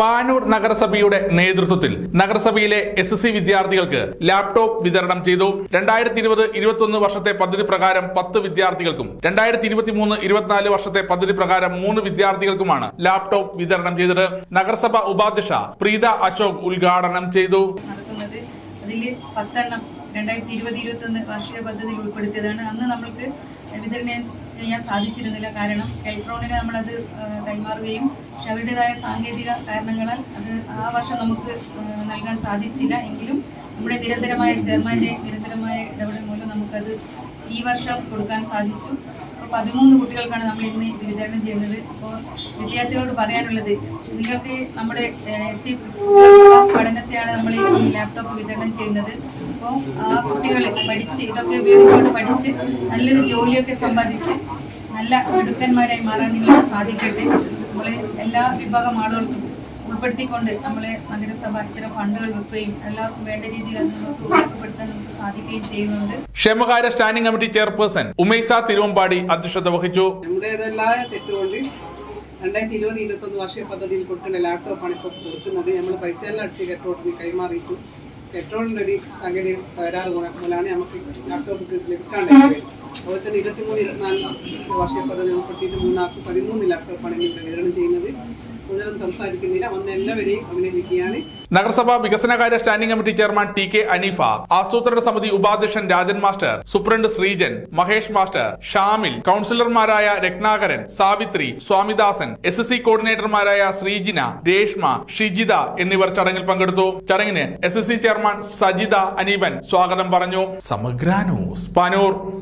പാനൂർ നഗരസഭയുടെ നേതൃത്വത്തിൽ നഗരസഭയിലെ എസ് എസ് സി വിദ്യാർത്ഥികൾക്ക് ലാപ്ടോപ്പ് വിതരണം ചെയ്തു. രണ്ടായിരത്തി ഇരുപത് ഇരുപത്തൊന്ന് വർഷത്തെ പദ്ധതി പ്രകാരം പത്ത് വിദ്യാർത്ഥികൾക്കും രണ്ടായിരത്തി ഇരുപത്തി മൂന്ന് ഇരുപത്തിനാല് വർഷത്തെ പദ്ധതി പ്രകാരം മൂന്ന് വിദ്യാർത്ഥികൾക്കുമാണ് ലാപ്ടോപ്പ് വിതരണം ചെയ്തത്. നഗരസഭ ഉപാധ്യക്ഷ പ്രീത അശോക് ഉദ്ഘാടനം ചെയ്തു. രണ്ടായിരത്തി ഇരുപത് ഇരുപത്തി ഒന്ന് വാർഷിക പദ്ധതിയിൽ ഉൾപ്പെടുത്തിയതാണ്. അന്ന് നമ്മൾക്ക് വിതരണം ചെയ്യാൻ സാധിച്ചിരുന്നില്ല. കാരണം കെൽട്രോണിന് നമ്മളത് കൈമാറുകയും പക്ഷെ അവരുടേതായ സാങ്കേതിക കാരണങ്ങളാൽ അത് ആ വർഷം നമുക്ക് നൽകാൻ സാധിച്ചില്ല. എങ്കിലും നമ്മുടെ നിരന്തരമായ ചെയർമാന്റെ നിരന്തരമായ ഇടപെടൽ മൂലം നമുക്കത് ഈ വർഷം കൊടുക്കാൻ സാധിച്ചു. പതിമൂന്ന് കുട്ടികൾക്കാണ് നമ്മൾ ഇന്ന് ഇത് വിതരണം ചെയ്യുന്നത്. അപ്പോൾ വിദ്യാർത്ഥികളോട് പറയാനുള്ളത് നിങ്ങൾക്ക് നമ്മുടെ എസ് സി പഠനത്തെയാണ് നമ്മൾ ഈ ലാപ്ടോപ്പ് വിതരണം ചെയ്യുന്നത്. അപ്പോൾ ആ കുട്ടികൾ പഠിച്ച് ഇതൊക്കെ ഉപയോഗിച്ചുകൊണ്ട് പഠിച്ച് നല്ലൊരു ജോലിയൊക്കെ സമ്പാദിച്ച് നല്ല മിടുക്കന്മാരായി മാറാൻ നിങ്ങൾക്ക് സാധിക്കട്ടെ. നമ്മൾ എല്ലാ വിഭാഗം ആളുകൾക്കും ഉൾപ്പെടുത്തിക്കൊണ്ട് നമ്മളെ നഗരസഭ ഇത്തരം ഫണ്ടുകൾ വെക്കുകയും എല്ലാവർക്കും വേണ്ട രീതിയിൽ അത് നമുക്ക് ഉപയോഗപ്പെടുത്താൻ നമുക്ക് സാധിക്കുകയും ചെയ്യുന്നുണ്ട്. ക്ഷേമകാര്യ standing committee chairperson Umaisa Thiruvambady അധ്യക്ഷത വഹിച്ചു. നമ്മുടേതെല്ലായ തെറ്റുകൊണ്ട് രണ്ടായിരത്തി ഇരുപത് ഇരുപത്തൊന്ന് വർഷ പദ്ധതിയിൽ കൊടുക്കുന്ന ലാപ്ടോപ്പാണ് ഇപ്പോൾ കൊടുക്കുന്നത്. നമ്മൾ പൈസ എല്ലാം അടിച്ച് പെട്രോളിന് കൈമാറിയിട്ടു പെട്രോളിന്റെ ഒരു സാങ്കേതിക തകരാറ് മൂലമാണ് നമുക്ക് ലാപ്ടോപ്പ് ലഭിക്കാണ്ടായത് അതുപോലെ തന്നെ ഇരുപത്തിമൂന്ന് ഇരുപത്തിനാല് വർഷ പദ്ധതി ഉൾപ്പെടുത്തിയിട്ട് മൂന്നാൾക്ക് പതിമൂന്ന് ലാപ്ടോപ്പാണ് ഇവിടെ വിതരണം ചെയ്യുന്നത്. കൂടുതലും സംസാരിക്കുന്നില്ല. വന്ന എല്ലാവരെയും അഭിനന്ദിക്കുകയാണ് നഗരസഭാ വികസനകാര്യ standing committee chairman T K Aneefa ആസൂത്രണ സമിതി ഉപാധ്യക്ഷൻ Rajan master superintendent Sreejan Mahesh master Shamil കൗൺസിലർമാരായ Ratnakaran Savitri Swamidasan S S C കോർഡിനേറ്റർമാരായ Sreejina Reshma Shijitha എന്നിവർ ചടങ്ങിൽ പങ്കെടുത്തു. ചടങ്ങിന് S S C chairman Sajitha Aneepan സ്വാഗതം പറഞ്ഞു. സമഗ്ര ന്യൂസ്. പാനൂർ.